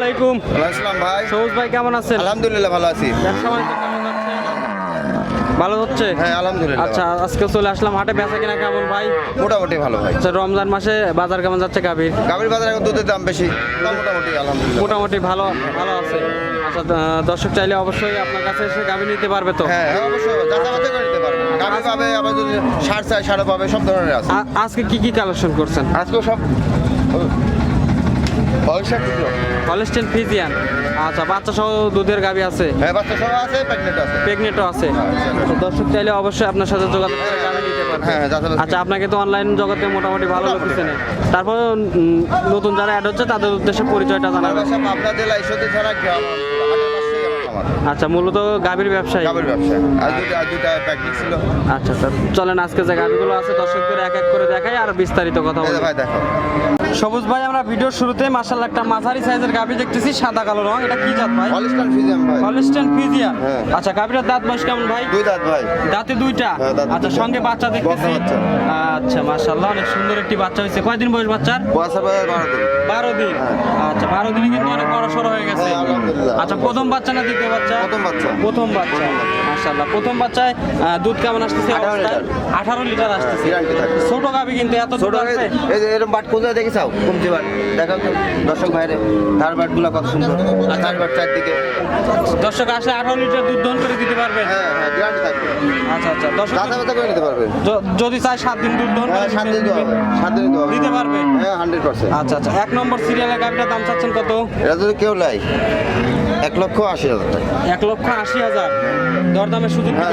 আলাইকুম। আসসালাম ভাই। সবুজ ভাই কেমন আছেন? আলহামদুলিল্লাহ ভালো আছি। ব্যবসা বাণিজ্য কেমন যাচ্ছে? ভালো হচ্ছে? হ্যাঁ আলহামদুলিল্লাহ। আচ্ছা আজকে চলে আসলাম হাটে। বেচা কিনা কেমন ভাই? মোটামুটি ভালো ভাই। আচ্ছা রমজান মাসে বাজার কেমন যাচ্ছে গাভীর? গাভীর বাজারে এখন দুধের দাম বেশি মোটামুটি আলহামদুলিল্লাহ। মোটামুটি ভালো ভালো আছে। আচ্ছা দর্শক চাইলে অবশ্যই আপনার কাছে এসে গাভী নিতে পারবে তো? হ্যাঁ হ্যাঁ অবশ্যই যাচাই করে নিতে পারবে। গাভী পাবে আবার যদি সার চাই সারও পাবে সব ধরনের আছে। আজকে কি কি কালেকশন করছেন? আজকে সব পয়সা হলিস্টেন ফিজিয়ান আচ্ছা বাচ্চা সহ দুধের গাবি আছে? হ্যাঁ বাচ্চা সহ আছে প্রেগনেন্ট আছে। প্রেগনেন্টও আছে। দর্শক চাইলে অবশ্যই আপনার সাথে যোগাযোগ করে গাবি নিতে পারবে হ্যাঁ আচ্ছা আপনাকে তো অনলাইন জগতে মোটামুটি ভালো লোকেছে তারপর নতুন যারা অ্যাড হচ্ছে তাদের উদ্দেশ্যে পরিচয়টা জানাবেন। আপনাদের লাইসেন্স ছাড়া আচ্ছা মূলত গাভীর ব্যবসায়ী? গাভীর ব্যবসা আর দুটা আর দুটা প্যাকেট ছিল। আচ্ছা স্যার চলেন আজকে যে গাভীগুলো আছে দর্শকদের এক এক করে দেখাই আর বিস্তারিত কথা বলি। ভাই দেখো। সবুজ ভাই আমরা ভিডিওর শুরুতে মার্শাল একটা মাঝারি সাইজের গাভী দেখতেছি সাদা কালো রং। এটা কি জাত ভাই? হলিস্টান ফিজিয়াম ভাই। হলিস্টেন ফিজিয়ান হ্যাঁ। আচ্ছা গাভীটার দাঁত বয়স কেমন ভাই? দুই দাঁত ভাই। দাঁতে দুইটা? হ্যাঁ, আচ্ছা সঙ্গে বাচ্চা দেখতেছি। আচ্ছা মাশাআল্লাহ অনেক সুন্দর একটি বাচ্চা হয়েছে। কয়দিন বয়স বাচ্চার? বয়সের বাজার বারো দিন। বারো দিন। আচ্ছা বারো দিনে কিন্তু অনেক বড় সড়ো হয়ে গেছে। হ্যাঁ, আচ্ছা প্রথম বাচ্চা না দ্বিতীয় বাচ্চা? প্রথম বাচ্চা। প্রথম বাচ্চা। মাশাআল্লাহ। প্রথম বাচ্চায় দুধ কেমন আসতেছে 18 লিটার। আঠারো লিটার আসতেছে। গ্যারান্টি ছোট গাবি কিন্তু এত ছোট এই যে এরকম বাট কোথায় দেখেছাও কমতি বাট। দেখাও দর্শক ভাইরে থার বাটগুলা কত সুন্দর। আর থার বাট চারদিকে। দর্শক আসলে আঠারো লিটার দুধ দহন করে দিতে পারবেন? হ্যাঁ হ্যাঁ গ্যারান্টি থাকবে আচ্ছা আচ্ছা। দর্শক করে নিতে পারবে যদি চায় সাত দিন দুধ দহন হ্যাঁ করে সাত দিন দিতে পারবে হ্যাঁ আচ্ছা আচ্ছা। এক নম্বর সিরিয়ালের গাবিটার দাম চাচ্ছেন কত? এটা যদি কেউ লাই এক লক্ষ আশি হাজার টাকা। এক লক্ষ আশি হাজার। দরদামের সুযোগ হ্যাঁ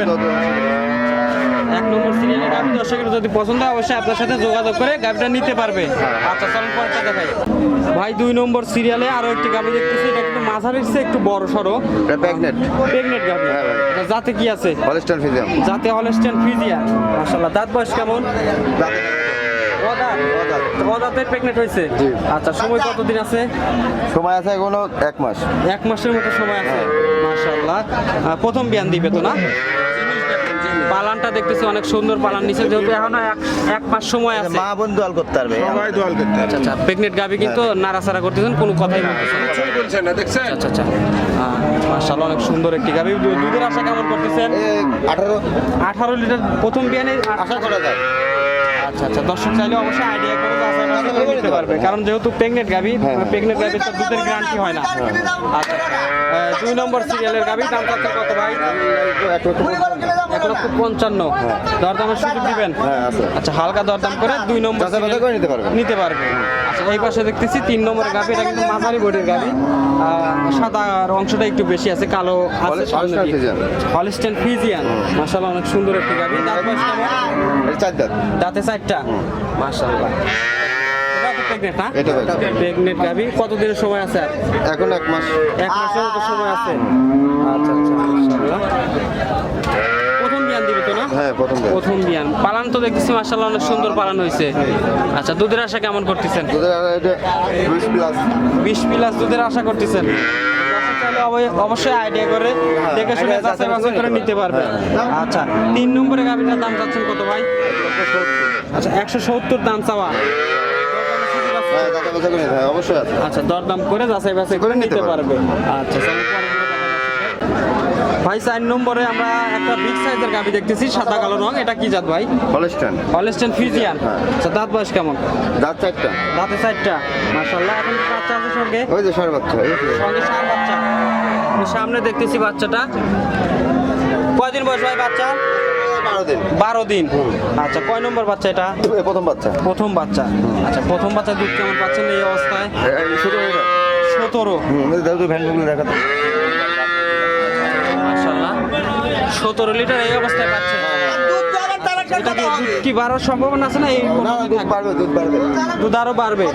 এক নম্বর সিরিয়ালের গাভি দর্শকের যদি পছন্দ হয় অবশ্যই আপনার সাথে যোগাযোগ করে গাভিটা নিতে পারবে। আচ্ছা চলুন পরেরটা দেখাই ভাই। দুই নম্বর সিরিয়ালে আরও একটি গাভি দেখতেছি এটা কিন্তু মাঝারির চেয়ে একটু বড় সড়ো এটা প্রেগনেন্ট প্রেগনেন্ট গাভি। হ্যাঁ যাতে কি আছে? হলিস্টান ফিজিয়াম যাতে হলস্টেন ফ্রিজিয়ান। মাশাআল্লাহ দাঁত বয়স কেমন? প্রেগনেন্ট হয়েছে? আচ্ছা সময় কতদিন আছে? সময় আছে এখনও এক মাস। এক মাসের মতো সময় আছে। মাশাআল্লাহ। প্রথম বিয়ান দিবে তো না? পালানটা দেখতেছি অনেক সুন্দর পালান নিচে যেহেতু এখনও এক মাস সময় আছে। মা বোন দোয়াল করতে পারবে। সবাই দোয়াল করতে আচ্ছা আচ্ছা প্রেগনেন্ট গাবি কিন্তু নাড়াচাড়া করতেছেন কোনো কথাই বলতেছেন না। বলছেন না দেখছেন? আচ্ছা আচ্ছা মাশাআল্লাহ অনেক সুন্দর একটি গাবি। দুধের আশা কেমন করতেছেন? আঠারো। আঠারো লিটার প্রথম বিয়ানে আশা করা যায়। আচ্ছা আচ্ছা। দর্শক চাইলে অবশ্যই আইডিয়া করে যাচাই বাছাই করে নিতে পারবে। কারণ যেহেতু প্রেগনেন্ট গাবি প্রেগনেন্ট গাবি তো দুধের গ্যারান্টি হয় না। আচ্ছা দুই নম্বর সিরিয়ালের গাবি দাম কত ভাই? লক্ষ পঞ্চান্ন। দরদামের সুযোগ দিবেন? হ্যাঁ আচ্ছা হালকা দরদাম করে দুই নম্বর নিতে পারবে নিতে পারবে। আচ্ছা এই পাশে দেখতেছি তিন নম্বরের গাভি এটা কিন্তু মাঝারি বডির গাভি। সাদা আর অংশটা একটু বেশি আছে কালো আছে হলিস্টেন ফ্রিজিয়ান মাশাআল্লাহ অনেক সুন্দর একটি গাভি। দাঁত চার দাঁত। দাঁতে চারটা? মাশাআল্লাহ। প্রেগনেন্ট গাভি। কতদিনের সময় আছে? এখন এক মাস। এক মাসের মতো সময় আছে। আচ্ছা আচ্ছা মাশাআল্লাহ প্রথম বিয়ান দিবে তো না হ্যাঁ প্রথম বিয়ান। পালান তো দেখতেছি মাশাআল্লাহ অনেক সুন্দর পালান হয়েছে। আচ্ছা দুধের আশা কেমন করতেছেন? আর এটা প্লাস। বিশ প্লাস দুধের আশা করতেছেন? অবশ্যই আইডিয়া করে দেখে শুনে যাচাই বাছাই করে নিতে পারবে আচ্ছা তিন নম্বরে গাভিটার দাম চাচ্ছেন কত ভাই? আচ্ছা একশো সত্তর দাম চাওয়া। হ্যাঁ হয় অবশ্যই আচ্ছা দরদাম করে যাচাই বাছাই করে নিতে পারবে আচ্ছা চলো পরেরগুলো দেখা যাচ্ছে। ভাই চার নম্বরে আমরা একটা বিগ সাইজের গাভি দেখতেছি সাদা কালো রং। এটা কি জাত ভাই? Holstein Holstein Friesian. হ্যাঁ। আচ্ছা দাঁত বয়স কেমন? দাঁত চারটা। দাঁতে সাইডটা মাশাআল্লাহ এখন বাচ্চা আছে সঙ্গে? ওই যে সাড়ে বাচ্চা সঙ্গে সার বাচ্চা। সামনে দেখতেছি বাচ্চাটা। কয়দিন বয়স ভাই বাচ্চা? বারো দিন। আচ্ছা কয় নম্বর বাচ্চা এটা? প্রথম বাচ্চা। প্রথম বাচ্চা। আচ্ছা প্রথম বাচ্চা দুধ কেমন পাচ্ছেন এই অবস্থায়? সতেরো। ভ্যানগুলো দেখাতো মাশাল্লাহ সতেরো লিটার এই অবস্থায় পাচ্ছে। কি দুধ কি বাড়ার সম্ভাবনা আছে না এই দুধ বাড়বে দুধ বাড়বে। দুধ আরও বাড়বে?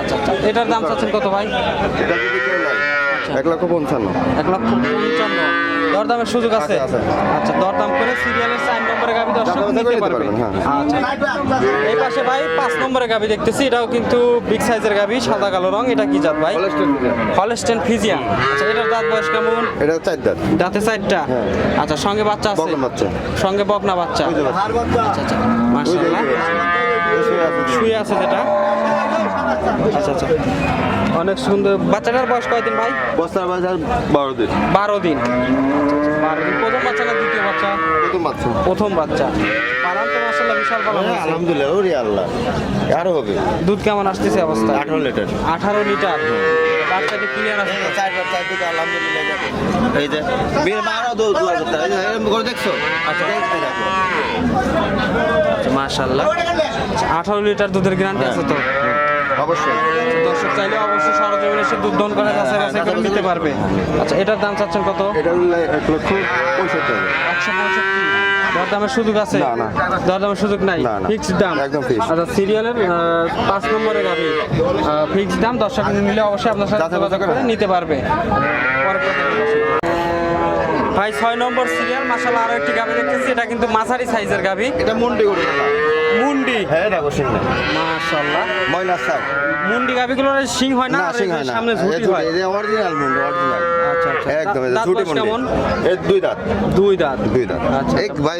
আচ্ছা আচ্ছা। এটার দাম চাচ্ছেন কত ভাই? এক লক্ষ পঞ্চান্ন। এক লক্ষ পঞ্চান্ন। দরদামের সুযোগ আছে। আচ্ছা দরদাম করে সিরিয়ালের চার নম্বরে গাবি দর্শক নিতে পারবে হ্যাঁ। আচ্ছা। এই পাশে ভাই পাঁচ নম্বরে গাবি দেখতেছি এটাও কিন্তু বিগ সাইজের গাবি সাদা কালো রং এটা কি জাত ভাই? হলিস্টান ফিজিয়ান আচ্ছা এটার দাঁত বয়স কেমন? এটা চার দাঁত। দাঁতে চারটা? হ্যাঁ। আচ্ছা সঙ্গে বাচ্চা আছে? বকনা বাচ্চা। সঙ্গে বকনা বাচ্চা? আচ্ছা আচ্ছা। মাশাআল্লাহ। শুয়ে আছে যেটা? আচ্ছা আচ্ছা। অনেক সুন্দর। বাচ্চাটার বয়স কয়দিন ভাই? বস্তার বাজার বারো দিন। বারো দিন। বারো দিন। প্রথম বাচ্চা না দ্বিতীয় বাচ্চা? প্রথম বাচ্চা। প্রথম বাচ্চা। পালান তো মাসাল্লাহ বিশাল পালন হ্যাঁ, আলহামদুলিল্লাহ ওরে আল্লাহ। আরও হবে। দুধ কেমন আসতেছে অবস্থা? আঠারো লিটার। আঠারো লিটার। বাচ্চাটি ক্লিয়ার আছে? চারবার চারদিকে আলহামদুলিল্লাহ এই যে বিয়ের মারও হয়। এই যে এরকম করে দেখছ? আচ্ছা। দেখো। মাশাল্লাহ আঠারো লিটার দুধের গ্যারান্টি আছে তো? অবশ্যই। দর্শক চাইলে অবশ্যই সরজমিনে এসে দুধ দন করে যাচাই বাছাই করে নিতে পারবে। আচ্ছা এটার দাম চাচ্ছেন কত? এটা এক লক্ষ পঁয়ষট্টি একশো পঁয়ষট্টি। দরদামের সুযোগ আছে? না, না। দরদামের সুযোগ নাই। ফিক্সড দাম? একদম fixed। আচ্ছা সিরিয়ালের পাঁচ নম্বরে গাবি ফিক্সড দাম দর্শক নিলে অবশ্যই আপনার সাথে যোগাযোগ করে। নিতে পারবে। পরে ভাই ছয় নম্বর সিরিয়াল মাসাল্লাহ আরও একটি গাবি দেখতেছি। এটা কিন্তু মাঝারি সাইজের গাবি এটা মুন্ডি করে মুন্ডি। হ্যাঁ এটা না ময়না সার মুন্ডি গাবিগুলোর সিং হয় না? সিং হয় না। সামনে ঝুটি হয়। অরিজিনাল মুন্ডি অরিজিনাল আচ্ছা আচ্ছা। একদম এই ঝুটি মুন্ডি। এই দুই দাঁত। দুই দাঁত। দুই দাঁত। আচ্ছা এই ভাই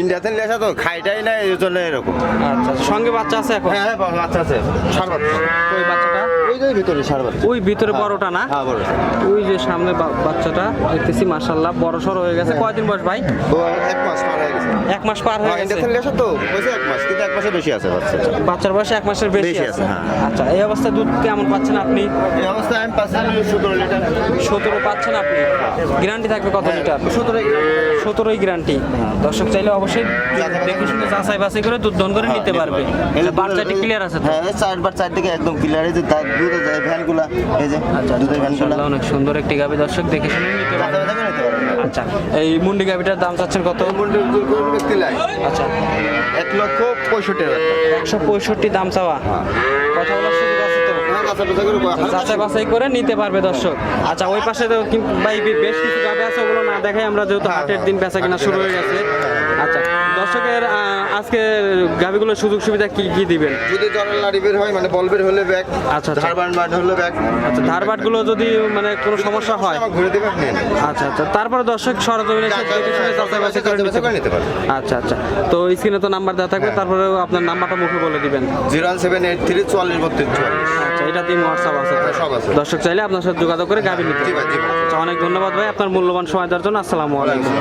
ইন্ডিয়াতে নিয়ে তো খাইটাই না এই জন্য এরকম। আচ্ছা সঙ্গে বাচ্চা আছে এখন? হ্যাঁ হ্যাঁ বাচ্চা আছে। সার বাচ্চা ওই বাচ্চাটা? ওই যে ভিতরে সার বাচ্চা ওই ভিতরে বড়টা না? হ্যাঁ বড় ওই যে সামনে বাচ্চাটা দেখতেছি মাশাল্লাহ বড় সড় হয়ে গেছে। কয়দিন বয়স ভাই? এক মাস পার হয়ে গেছে। এক মাস পার হয়ে হ্যাঁ, গেছে। ইন্ডিয়াতে তো মাস কিন্তু এক মাসের বেশি আছে বাচ্চা বাচ্চার বয়স এক মাসের বেশি আছে। হ্যাঁ। আচ্ছা এই অবস্থায় দুধ কেমন পাচ্ছেন আপনি? এই অবস্থায় আমি পাচ্ছি সতেরো লিটার। সতেরো পাচ্ছেন আপনি? গ্যারান্টি থাকবে কত লিটার? সতেরো সতেরোই গ্যারান্টি। দর্শক চাইলে অবশ্যই দেখে শুনে যাচাই বাছাই করে দুধ দন করে নিতে পারবে। আচ্ছা, বাচ্চাটি ক্লিয়ার আছে হ্যাঁ এই চারবার চারদিকে একদম ক্লিয়ার এই যে তার দুধের যে ভ্যানগুলা এই যে দুধের ভ্যানগুলা। মাশাআল্লাহ, অনেক সুন্দর একটি গাবি দর্শক দেখে শুনে নিতে পারবে। আচ্ছা এই মুন্ডি গাবিটার দাম চাচ্ছেন কত? মুন্ডি আচ্ছা পঁয়ষট্টি হাজার একশো পঁয়ষট্টি দাম চাওয়া। কথা বলার সুযোগ আছে তো? হ্যাঁ, হালকা যাচাই বাছাই করে নিতে পারবে দর্শক। আচ্ছা ওই পাশে তো ভাই বেশ কিছু গাবে আছে ওগুলো না দেখাই আমরা যেহেতু হাটের দিন বেচা কিনা শুরু হয়ে গেছে। আচ্ছা দর্শকের আজকে গাবিগুলোর সুযোগ সুবিধা কি কি দিবেন? যদি জলের লাড়ি বের হয় মানে বল বের হলে ব্যাগ আচ্ছা, আচ্ছা। ধারবান বাট হলে ব্যাগ। আচ্ছা ধারবাটগুলো যদি মানে কোনো সমস্যা হয়? ঘুরে দেবে নিয়ে আচ্ছা আচ্ছা। তারপরে দর্শক সরজমিনে এসে করে নিতে পারবে আচ্ছা আচ্ছা। তো স্ক্রিনে তো নাম্বার দেওয়া থাকবে তারপরে আপনার নাম্বারটা মুখে বলে দিবেন। জিরো সেভেন এইট থ্রি চুয়াল্লিশ বত্রিশ আচ্ছা এটাতেই হোয়াটসঅ্যাপ আছে। হ্যাঁ, সব আছে। দর্শক চাইলে আপনার সাথে যোগাযোগ করে গাবি নিতে আচ্ছা অনেক ধন্যবাদ ভাই আপনার মূল্যবান সময় দেওয়ার জন্য। আসসালামু আলাইকুম।